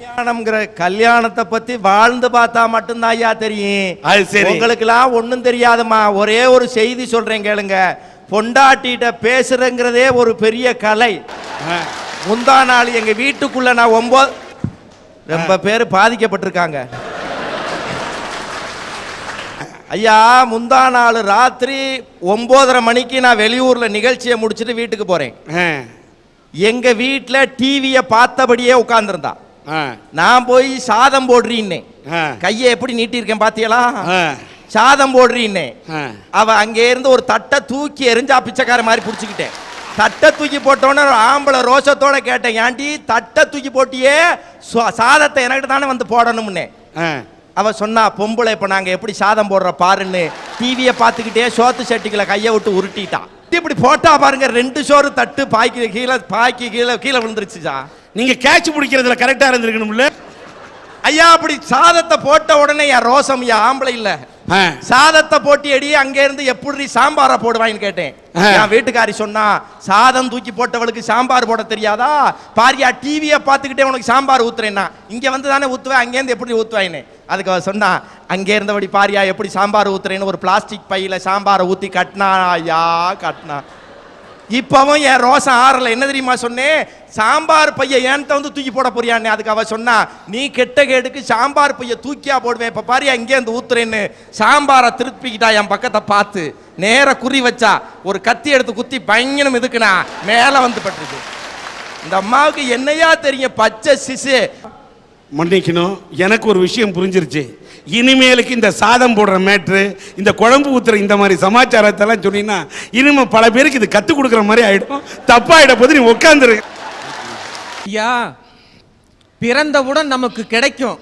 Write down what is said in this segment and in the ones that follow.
கல்யாணம்ங்கிற கல்யாணத்தை பத்தி வாழ்ந்து பார்த்தா மட்டும்தான் ஐயா தெரியும். அது சரி. உங்களுக்கெல்லாம் ஒண்ணும் தெரியாதும்மா. ஒரே ஒரு செய்தி சொல்றேன் கேளுங்க. பொண்டாட்டிட்ட பேசுறங்கிறதே ஒரு பெரிய கலை. முந்தா நாள் எங்க வீட்டுக்குள்ள நான் ஒன்பது ரொம்ப பேர் பாதிக்கப்பட்டிருக்காங்க. ஐயா முந்தா நாள் ராத்திரி ஒன்பதரை மணிக்கு நான் வெளியூர்ல நிகழ்ச்சியை முடிச்சுட்டு வீட்டுக்கு போறேன். எங்க வீட்டுல டிவியை பார்த்தபடியே உட்கார்ந்திருந்தா. ஆ, நான் போய் சாதம் போடுறீன்னே. கையை எப்படி நீட்டியிருக்கேன் பாத்தியலா சாதம் போடுறீன்னே. அவ அங்கே இருந்து ஒரு தட்டை தூக்கி எரிஞ்சா பிச்சைக்கார மாதிரி பிடிச்சிக்கிட்டேன். தட்டை தூக்கி போட்டோன்னே ஆம்பளை ரோஷத்தோட கேட்டேன். ஏன்டி தட்டை தூக்கி போட்டியே? சாதத்தை எனக்கிட்ட தானே வந்து போடணும்னே. அவ சொன்னா பொம்பளை இப்ப நாங்க எப்படி சாதம் போடுற பாருன்னு. டிவியை பார்த்துக்கிட்டே சோத்து சட்டிகளை கையை விட்டு உருட்டிட்டான் இப்படி போட்டா பாருங்க ரெண்டு சோறு தட்டு பாய்க்கு கீழே பாய்க்கு கீழே கீழே விழுந்துருச்சுச்சா. நீங்க கேட்ச் பிடிக்கிறதுல கரெக்டா இருந்திருக்கணும்ல? ஐயா அப்படி சாதத்தை போட்ட உடனே என் ரோசம் ஐயா ஆம்பளை இல்ல. சாதத்தை போட்டி அடி அங்க இருந்து எப்படி சாம்பாரை போடுவான்னு கேட்டேன். என் வீட்டுக்காரி சொன்னா சாதம் தூக்கி போட்டவளுக்கு சாம்பார் போட தெரியாதா? பாரியா டிவியை பார்த்துக்கிட்டே உனக்கு சாம்பார் ஊத்துறேன்னா. இங்க வந்து தானே ஊத்துவேன் அங்கேருந்து எப்படி ஊத்துவாயின்னு? அதுக்கு அவ சொன்னா அங்கே இருந்தபடி பாரியா எப்படி சாம்பார் ஊத்துறேன்னு ஒரு பிளாஸ்டிக் பையில சாம்பாரை ஊத்தி கட்டினா ஐயா கட்டினா. இப்போவும் என் ரோசம் ஆறலை என்ன தெரியுமா சொன்னேன் சாம்பார் பைய ஏன்ட்ட வந்து தூக்கி போட போறியான்னு அதுக்கு அவ சொன்னா நீ கெட்ட கேடுக்கு சாம்பார் பைய தூக்கியா போடுவேன். இப்போ பாரு இங்கே இருந்து ஊத்துறேன்னு சாம்பாரை திருப்பிக்கிட்டா என் பக்கத்தை பார்த்து நேர குறி வச்சா ஒரு கத்தி எடுத்து குத்தி பயங்கரம் இதுக்குனா மேலே வந்து பட்டுருக்கு இந்த அம்மாவுக்கு என்னையா தெரியும் பச்சை சிசு. மன்னிக்கணும் எனக்கு ஒரு விஷயம் புரிஞ்சிருச்சு. இனிமேலுக்கு இந்த சாதம் போடுற மேட்ரு இந்த குழம்பு ஊத்துற இந்த மாதிரி சமாச்சாரத்தெல்லாம் சொன்னீங்கன்னா இனிமே பல பேருக்கு இது கற்றுக் கொடுக்குற மாதிரி ஆயிடும். தப்பாயிட போது நீ உட்காந்துரு ஐயா பிறந்தவுடன் நமக்கு கிடைக்கும்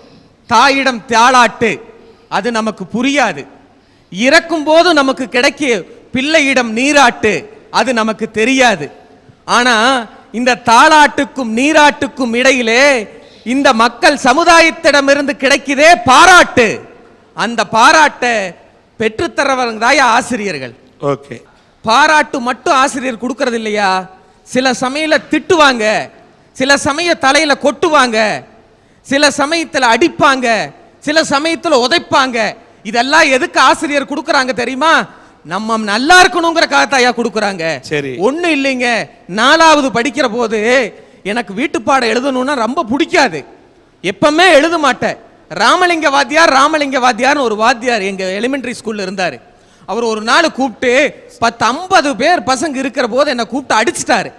தாயிடம் தாளாட்டு. அது நமக்கு புரியாது. இறக்கும் போது நமக்கு கிடைக்க பிள்ளையிடம் நீராட்டு அது நமக்கு தெரியாது. ஆனா இந்த தாளாட்டுக்கும் நீராட்டுக்கும் இடையிலே இந்த மக்கள் சமுதாயத்திடமிருந்து கிடைக்குதே பாராட்டு. அந்த பாராட்டை பெற்றுத்தரவங்க தாயா ஆசிரியர்கள். ஓகே. பாராட்டு மட்டும் ஆசிரியர் கொடுக்கறது இல்லையா சில சமயல திட்டுவாங்க. சில சமய தலையில கொட்டுவாங்க. சில சமயத்துல அடிப்பாங்க. சில சமயத்துல உதைப்பாங்க. இதெல்லாம் எதுக்கு ஆசிரியர் கொடுக்கறாங்க தெரியுமா? நம்ம நல்லா இருக்கணுங்கிற காத்தாயா கொடுக்கறாங்க. சரி. ஒண்ணு இல்லைங்க. நாலாவது படிக்கிற போது எனக்கு வீட்டுப்பாடம் எழுதணும்னா ரொம்ப பிடிக்காது. எப்பவுமே எழுத மாட்டேன். ராமலிங்க வாத்தியார் ராமலிங்க வாத்தியார்னு ஒரு வாத்தியார் எங்கள் எலிமெண்ட்ரி ஸ்கூலில் இருந்தார். அவர் ஒரு நாள் கூப்பிட்டு பத்து ஐம்பது பேர் பசங்க இருக்கிற போது என்னை கூப்பிட்டு அடிச்சிட்டாரு.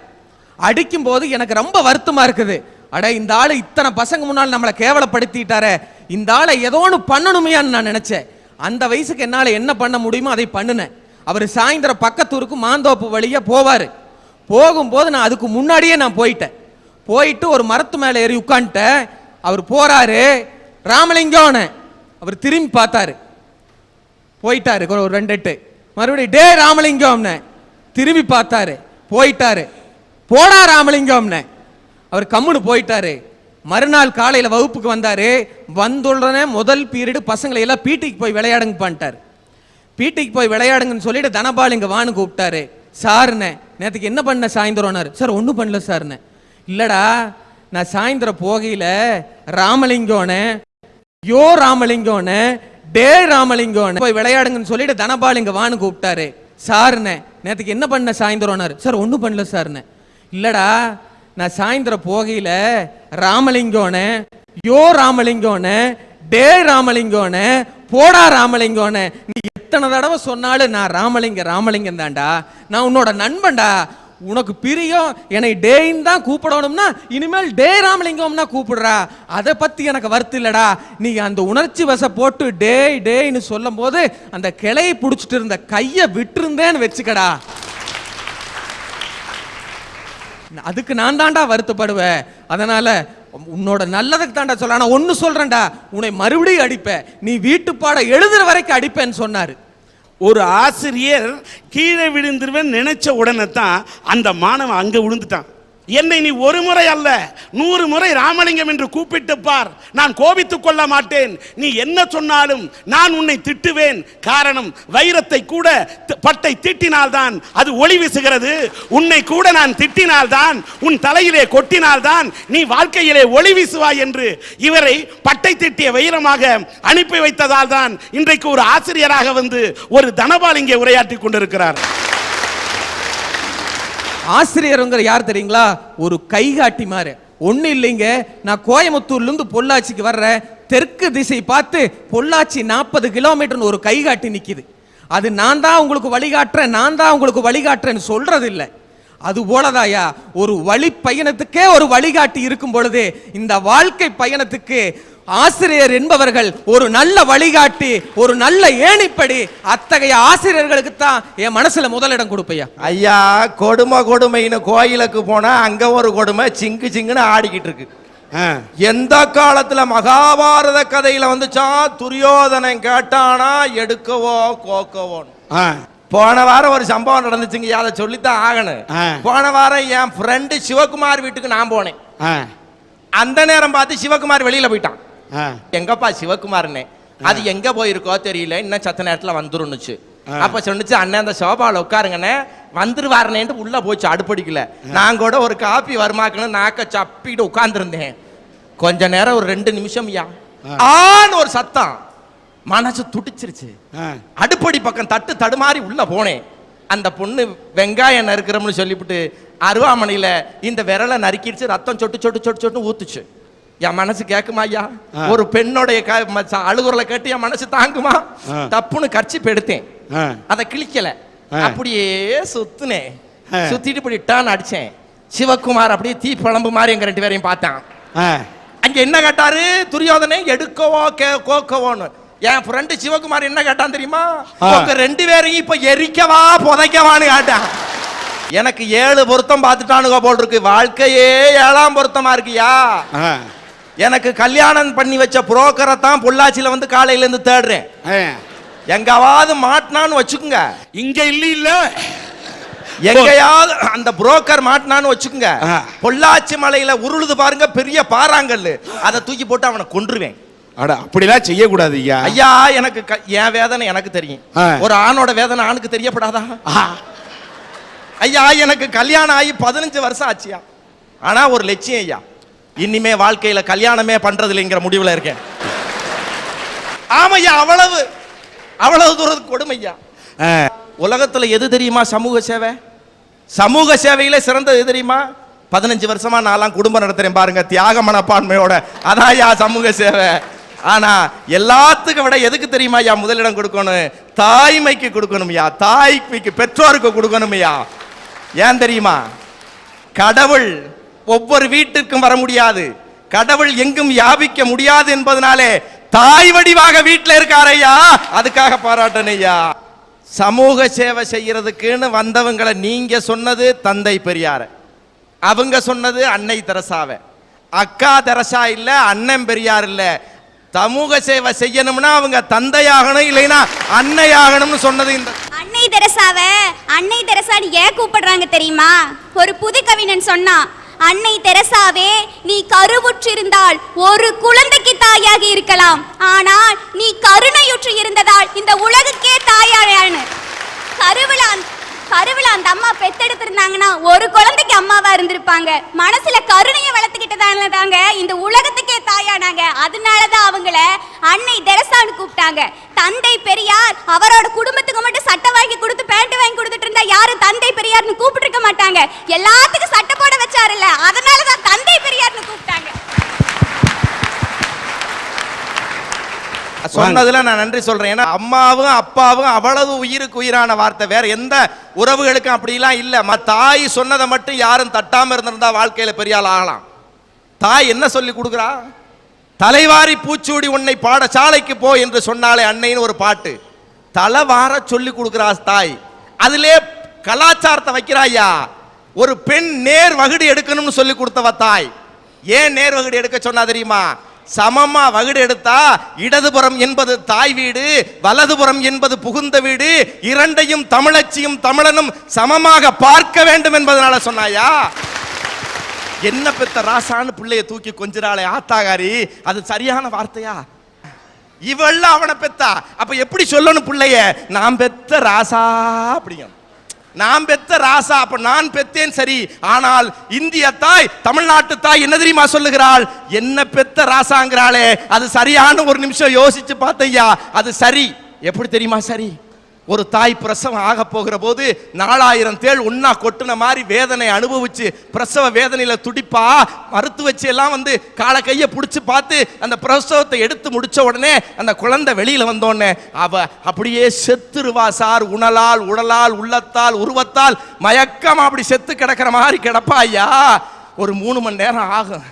அடிக்கும் போது எனக்கு ரொம்ப வருத்தமாக இருக்குது. அட இந்த ஆள் இத்தனை பசங்க முன்னால் நம்மளை கேவலப்படுத்திட்டாரே. இந்த ஆளை ஏதோ ஒன்று பண்ணணுமையான்னு நான் நினச்சேன். அந்த வயசுக்கு என்னால் என்ன பண்ண முடியுமோ அதை பண்ணினேன். அவர் சாயந்தரம் பக்கத்தூருக்கு மாந்தோப்பு வழியாக போவார். போகும்போது நான் அதுக்கு முன்னாடியே நான் போயிட்டேன். போயிட்டு ஒரு மரத்து மேலே ஏறி உட்காந்துட்டேன் அவர் போறாரு. ராமலிங்கம்னு அவர் திரும்பி பார்த்தாரு. போயிட்டாரு. ஒரு ரெண்டு எட்டு. மறுபடியும் டே ராமலிங்கம்னு. திரும்பி பார்த்தாரு. போயிட்டாரு. போடா ராமலிங்கம்னு. அவர் கம்முன்னு போயிட்டாரு. மறுநாள் காலையில் வகுப்புக்கு வந்தாரு. வந்துடனே முதல் பீரியடு பசங்களை எல்லாம் பீட்டிக்கு போய் விளையாடுங்க பண்ணிட்டாரு பீட்டிக்கு போய் விளையாடுங்கன்னு சொல்லிட்டு தனபால் இங்கே வான்னு கூப்பிட்டாரு. சாருண்ணே நேற்றுக்கு என்ன பண்ண சாயந்தரம்னாரு? சார் ஒன்றும் பண்ணல சார்ண்ணே இல்லடா நான் சாயந்தரம் போகையில ராமலிங்கோனே யோ ராமலிங்கோன்னு டே ராமலிங்கோன்னு போய் விளையாடுங்கன்னு சொல்லிட்டு தனபால் இங்கே வான்னு கூப்பிட்டாரு. சாருண்ணே நேற்றுக்கு என்ன பண்ண சாயந்தரம்னாரு? சார் ஒன்றும் பண்ணல சார்ண்ணே இல்லடா நான் சாயந்தரம் போகையில ராமலிங்கோன்னு யோ ராமலிங்கோன்னு டே ராமலிங்கோன்னு போடா ராமலிங்கோன்னு நீ எத்தனை தடவை சொன்னாலும் நான் ராமலிங்க ராமலிங்கம் தான்டா நான் உன்னோட நண்பன்டா. உனக்கு பிரியம் என்னை டேன்னு தான் கூப்பிடணும்னா இனிமேல் டே ராமலிங்கம்னா கூப்பிடுறா. அதை பற்றி எனக்கு வருத்தம் இல்லடா. நீ அந்த உணர்ச்சி வச போட்டு டே டேன்னு சொல்லும் போது அந்த கிளையை பிடிச்சிட்டு இருந்த கையை விட்டுருந்தேன்னு வச்சுக்கடா. அதுக்கு நான் தான்டா வருத்தப்படுவேன். அதனால உன்னோட நல்லதுக்கு தாண்டா சொல்ல ஆனால் ஒன்று சொல்கிறேன்டா உன்னை மறுபடியும் அடிப்பேன். நீ வீட்டுப்பாடம் எழுதுற வரைக்கும் அடிப்பேன்னு சொன்னார். ஒரு ஆசிரியர் கீழே விழுந்துருவேன் நினைச்ச உடனே தான் அந்த மாணவன் அங்கே விழுந்துட்டான். என்னை நீ ஒரு முறை அல்ல நூறு முறை ராமலிங்கம் என்று கூப்பிட்டு பார். நான் கோபித்துக் கொள்ள மாட்டேன். நீ என்ன சொன்னாலும் நான் உன்னை திட்டுவேன். காரணம் வைரத்தை கூட பட்டை திட்டினால்தான் அது ஒளி வீசுகிறது. உன்னை கூட நான் திட்டினால்தான் உன் தலையிலே கொட்டினால்தான் நீ வாழ்க்கையிலே ஒளி வீசுவாய் என்று இவரை பட்டை திட்டிய வைரமாக அனுப்பி வைத்ததால் தான் இன்றைக்கு ஒரு ஆசிரியராக வந்து ஒரு தனபால் இங்கே உரையாற்றி கொண்டிருக்கிறார். ஆசிரியருங்கிற யார் தெரியுங்களா? ஒரு கைகாட்டி மாதிரி. ஒன்றும் இல்லைங்க. நான் கோயம்புத்தூர்லேருந்து பொள்ளாச்சிக்கு வர்றேன். தெற்கு திசை பார்த்து பொள்ளாச்சி நாற்பது கிலோமீட்டர்னு ஒரு கைகாட்டி நிற்கிது அது நான் தான் உங்களுக்கு வழிகாட்டுறேன் நான் தான் உங்களுக்கு வழிகாட்டுறேன்னு சொல்கிறது இல்லை அது போலதாயா ஒரு வழி பயணத்துக்கே ஒரு வழிகாட்டி இருக்கும் பொழுது இந்த வாழ்க்கை பயணத்துக்கு ஆசிரியர் என்பவர்கள் ஒரு நல்ல வழிகாட்டி ஒரு நல்ல ஏணிப்படி அத்தகைய ஆசிரியர்களுக்கு தான் என் மனசுல முதலிடம் கொடுப்பையா ஐயா கொடுமை கொடுமைன்னு கோயிலுக்கு போனா அங்க ஒரு கொடுமை சிங்கு சிங்குன்னு ஆடிக்கிட்டு இருக்கு ஆ. எந்த காலத்துல மகாபாரத கதையில வந்துச்சா துரியோதனன் கேட்டானா எடுக்கவோ கோக்கவோன்னு ஆ. போன வாரம் ஒரு சம்பவம் நடந்துச்சுங்க. அதை சொல்லித்தான் ஆகணும். போன வாரம் என் ஃப்ரெண்டு சிவகுமார் வீட்டுக்கு நான் போனேன். அந்த நேரம் பார்த்து சிவகுமார் வெளியில போயிட்டான். எங்கப்பா சிவகுமார்னே? அது எங்க போயிருக்கோ தெரியல. இன்னும் சத்த நேரத்துல வந்துருன்னுச்சு. அப்ப சொன்னுச்சு அண்ணன் அந்த சோபாவில் உட்காருங்கண்ணே. வந்துருவாருனேன்ட்டு உள்ள போச்சு அடுப்படிக்கல. நான் கூட ஒரு காப்பி வருமாக்கணும் நாக்க சப்பிட்டு உட்கார்ந்துருந்தேன். கொஞ்ச நேரம் ஒரு ரெண்டு நிமிஷம் யா ஆன்னு ஒரு சத்தம். மனசு துடிச்சிருச்சு. அடுப்படி பக்கம் தட்டு தடுமாறி உள்ள போனேன் அந்த பொண்ணு வெங்காயம் நறுக்கிறோம்னு சொல்லிவிட்டு அருவாமனையில இந்த விரலை நறுக்கிடுச்சு ரத்தம் சொட்டு சொட்டு சொட்டு சொட்டு ஊத்துச்சு என் மனசு கேக்குமா ஐயா. ஒரு பெண்ணோடைய அழுகுறலை கேட்டு என் மனசு தாங்குமா. தப்புன்னு கர்ச்சிப் எடுத்தேன். அதை கிழிக்கல. அப்படியே சுத்துனேன். சுத்திட்டு இப்படி டான் அடிச்சேன் சிவகுமார் அப்படியே தீ பழம்பு மாதிரி எங்க ரெண்டு பேரையும் பார்த்தான். அங்க என்ன கேட்டாரு துரியோதனை எடுக்கவோ கே கோக்கவோன்னு என் ஃப்ரெண்டு சிவகுமார் என்ன கேட்டான் தெரியுமா. உங்க ரெண்டு பேரையும் இப்ப எரிக்கவா புதைக்கவான்னு கேட்டான். எனக்கு ஏழு பொருத்தம் பார்த்துட்டானுங்க போல் இருக்கு வாழ்க்கையே ஏழாம் பொருத்தமா இருக்குயா. எனக்கு கல்யாணம் பண்ணி வச்ச புரோக்கரை தான் பொள்ளாச்சியில வந்து காலையில இருந்து தேடுறேன். எங்காவது மாட்டினான்னு வச்சுக்குங்க. இங்க இல்ல இல்ல. எங்கேயாவது அந்த புரோக்கர் மாட்டினான்னு வச்சுக்கோங்க. பொள்ளாச்சி மலையில உருளுது பாருங்க பெரிய பாறாங்கல்லு. அதை தூக்கி போட்டு அவனை கொன்றுவேன். அட அப்படிலாம் செய்யக்கூடாது ஐயா ஐயா எனக்கு என் வேதனை எனக்கு தெரியும். ஒரு ஆணோட வேதனை ஆணுக்கு தெரியப்படாதா. ஐயா எனக்கு கல்யாணம் ஆகி பதினஞ்சு வருஷம் ஆச்சுயா? ஆனா ஒரு லட்சியம் ஐயா. இனிமே வாழ்க்கையில கல்யாணமே பண்றது இல்லைங்கிற முடிவுல இருக்கேன். ஆமையா அவ்வளவு. அவ்வளவு தூரத்துக்கு கொடுமையா. உலகத்துல எது தெரியுமா சமூக சேவை? சமூக சேவையில சிறந்தது தெரியுமா? பதினஞ்சு வருஷமா நான்லாம் குடும்பம் நடத்துறேன் பாருங்க தியாக மனப்பான்மையோட. அதான்யா சமூக சேவை. ஆனா எல்லாத்துக்கும் விட எதுக்கு தெரியுமா ஐயா முதலிடம் கொடுக்கணும்? தாய்மைக்கு கொடுக்கணும்யா தாய்மைக்கு பெற்றோருக்கு கொடுக்கணும்யா ஏன் தெரியுமா? கடவுள் ஒவ்வொரு வீட்டிற்கும் வர முடியாது. கடவுள் எங்கும் யாபிக்க முடியாது என்பதனாலே தாய் வடிவாக வீட்டில் இருக்காரையா அதுக்காக பாராட்டணும் ஐயா. சமூக சேவை செய்யறதுக்குன்னு வந்தவங்களை நீங்க சொன்னது தந்தை பெரியார. அவங்க சொன்னது அன்னை தெரசாவை. அக்கா தெரசா இல்லை அண்ணன் பெரியார் இல்லை. சமூக சேவை செய்யணும்னா அவங்க தந்தையாகணும் இல்லைன்னா அன்னையாகணும்னு சொன்னது இந்த அன்னை தெரசாவ அன்னை தெரசான்னு ஏன் கூப்பிடுறாங்க தெரியுமா? ஒரு புது கவிஞன் சொன்னான் அன்னை தெரசாவே நீ கருவுற்றிருந்தால் ஒரு குழந்தைக்கு தாயாக இருக்கலாம். ஆனால் நீ கருணையுற்று இருந்ததால் இந்த உலகுக்கே தாயானு கருவில அந்த- அம்மா பெத்தெடுத்திருந்தாங்கன்னா ஒரு குழந்தைக்கு அம்மாவா இருந்திருப்பாங்க. மனசுல கருணையை வளர்த்துக்கிட்டதால தாங்க இந்த உலகத்துக்கே தாயானாங்க. அதனாலதான் அவங்கள அன்னை தெரசான்னு கூப்பிட்டாங்க. தந்தை பெரியார் அவரோட குடும்பத்துக்கு மட்டும் சட்டை வாங்கி கொடுத்து பேண்ட் வாங்கி கொடுத்துட்டு இருந்தா யாரும் தந்தை பெரியார்னு கூப்பிட்டு இருக்க மாட்டாங்க. எல்லாத்துக்கும் சட்டை போட வச்சாருல்ல. அதனாலதான் தந்தை பெரியார்னு கூப்பிட்டாங்க. சொன்னதுல நான் நன்றி சொல்றேன். ஏன்னா அம்மாவும் அப்பாவும் அவ்வளவு உயிருக்கு உயிரான வார்த்தை. வேற எந்த உறவுகளுக்கும் அப்படிலாம் இல்ல. ம தாய் சொன்னதை மட்டும் யாரும் தட்டாம இருந்திருந்தா வாழ்க்கையில பெரிய ஆள் ஆகலாம். தாய் என்ன சொல்லி கொடுக்குறா? தலைவாரி பூச்சூடி உன்னை பாடசாலைக்கு போ என்று சொன்னாலே அன்னைன்னு ஒரு பாட்டு. தலைவார சொல்லி கொடுக்குறா தாய். அதிலே கலாச்சாரத்தை வைக்கிறாயா ஒரு பெண் நேர் வகுடு எடுக்கணும்னு சொல்லி கொடுத்தவ தாய். ஏன் நேர் வகுடு எடுக்க சொன்னா தெரியுமா? சமமா வகுடு எடுத்தா இடதுபுறம் என்பது தாய் வீடு வலதுபுறம் என்பது புகுந்த வீடு இரண்டையும் தமிழச்சியும் தமிழனும் சமமாக பார்க்க வேண்டும் என்பதனால சொன்னாயா? என்ன பெத்த ராசான்னு பிள்ளைய தூக்கி கொஞ்சிறாளே ஆத்தாகாரி அது சரியான வார்த்தையா? இவள்லாம் அவனை பெத்தா அப்ப எப்படி சொல்லணும் பிள்ளைய? நான் பெத்த ராசா அப்படிங்க நான் பெத்த ராசா அப்ப நான் பெத்தேன் சரி. ஆனால் இந்திய தாய் தமிழ்நாட்டு தாய் என்ன தெரியுமா சொல்லுகிறாள்? என்ன பெத்த ராசாங்கிறாளே. அது சரியான ஒரு நிமிஷம் யோசிச்சு பார்த்தையா அது சரி. எப்படி தெரியுமா சரி? ஒரு தாய் பிரசவம் ஆக போகிற போது நாலாயிரம் தேள் ஒன்னா கொட்டின மாதிரி வேதனை அனுபவிச்சு பிரசவ வேதனையில் துடிப்பா மறுத்து வச்சு எல்லாம் வந்து காலை கையை பிடிச்சி பார்த்து அந்த பிரசவத்தை எடுத்து முடிச்ச உடனே அந்த குழந்தை வெளியில் வந்தோடனே அவ அப்படியே செத்துருவா சார். உணலால் உடலால் உள்ளத்தால் உருவத்தால் மயக்கம் அப்படி செத்து கிடக்கிற மாதிரி கிடப்பா ஐயா. ஒரு மூணு மணி நேரம் ஆகும்.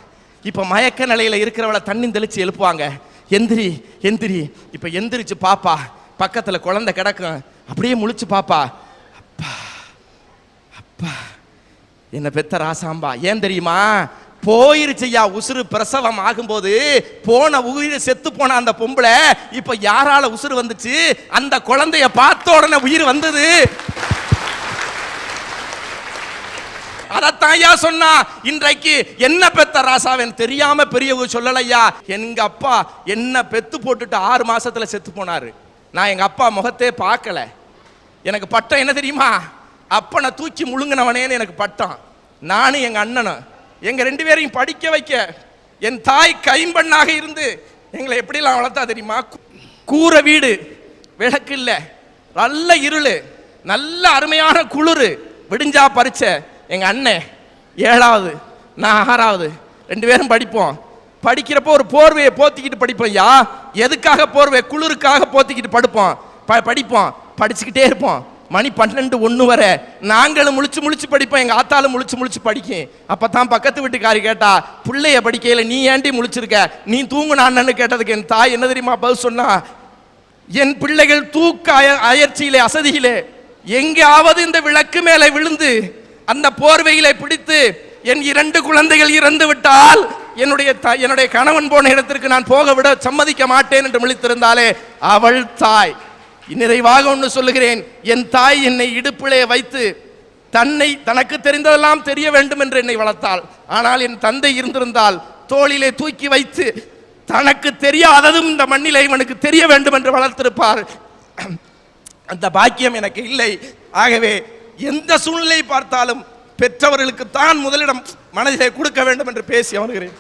இப்போ மயக்க நிலையில் இருக்கிறவளை தண்ணி தெளித்து எழுப்புவாங்க. எந்திரி எந்திரி. இப்போ எந்திரிச்சு பாப்பா பக்கத்துல குழந்தை கிடக்கும் அப்படியே முழிச்சு பாப்பா. அப்பா அப்பா என்ன பெத்த ராசாம்பா. ஏன் தெரியுமா? போயிருச்சையா உசுறு பிரசவம் ஆகும்போது போன உயிர் செத்து போன அந்த பொம்பளை இப்ப யாரால உசுறு வந்துச்சு? அந்த குழந்தைய பார்த்த உடனே உயிர் வந்தது. அதத்தான் ஐயா சொன்னா. இன்றைக்கு என்ன பெத்த ராசாவன் தெரியாம பெரியவங்க சொல்லலையா? எங்க அப்பா என்ன பெத்து போட்டுட்டு ஆறு மாசத்துல செத்து போனாரு. நான் எங்கள் அப்பா முகத்தே பார்க்கல. எனக்கு பட்டம் என்ன தெரியுமா? அப்பனை தூக்கி முழுங்கினவனேன்னு எனக்கு பட்டம். நானும் எங்கள் அண்ணனும். எங்கள் ரெண்டு பேரையும் படிக்க வைக்க என் தாய் கைம்பண்ணாக இருந்து எங்களை எப்படிலாம் வளர்த்தா தெரியுமா? கூரை வீடு விளக்கு இல்லை. நல்ல இருள் நல்ல அருமையான குளிர் விடிஞ்சா பறிச்ச எங்கள் அண்ணன். ஏழாவது நான் ஆறாவது ரெண்டு பேரும் படிப்போம். படிக்கிறப்போ ஒரு போர்வையை போத்திக்கிட்டு படிப்போம் ஐயா எதுக்காக போர்வை குளிருக்காக போத்திக்கிட்டு படுப்போம்? ப படிப்போம். படிச்சுக்கிட்டே இருப்போம். மணி பன்னெண்டு ஒன்று வரை. நாங்களும் முழிச்சு முழிச்சு படிப்போம். எங்கள் ஆத்தாலும் முழிச்சு முழிச்சு படிக்கும். அப்போ தான் பக்கத்து வீட்டுக்காரி கேட்டா பிள்ளைய படிக்கையில் நீ ஏண்டி முழிச்சிருக்க? நீ தூங்குனான்னு கேட்டதுக்கு என் தாய் என்ன தெரியுமா பதில் சொன்னா? என் பிள்ளைகள் தூக்க அய- அயற்சியிலே அசதியிலே எங்காவது இந்த விளக்கு மேலே விழுந்து அந்த போர்வையிலே பிடித்து என் இரண்டு குழந்தைகள் இறந்து விட்டால் என்னுடைய த- என்னுடைய கணவன் போன இடத்திற்கு நான் போக விட சம்மதிக்க மாட்டேன் என்று விழித்திருந்தாலே அவள் தாய். நிறைவாக ஒன்று சொல்லுகிறேன் என் தாய் என்னை இடுப்பிலே வைத்து தன்னை தனக்கு தெரிந்ததெல்லாம் தெரிய வேண்டும் என்று என்னை வளர்த்தாள். ஆனால் என் தந்தை இருந்திருந்தால் தோளிலே தூக்கி வைத்து தனக்கு தெரியாததும் இந்த மண்ணிலே இவனுக்கு தெரிய வேண்டும் என்று வளர்த்திருப்பார். அந்த பாக்கியம் எனக்கு இல்லை. ஆகவே எந்த சூழ்நிலை பார்த்தாலும் பெற்றவர்களுக்கு தான் முதலிடம் மனதிலே கொடுக்க வேண்டும் என்று பேசி அமர்கிறேன்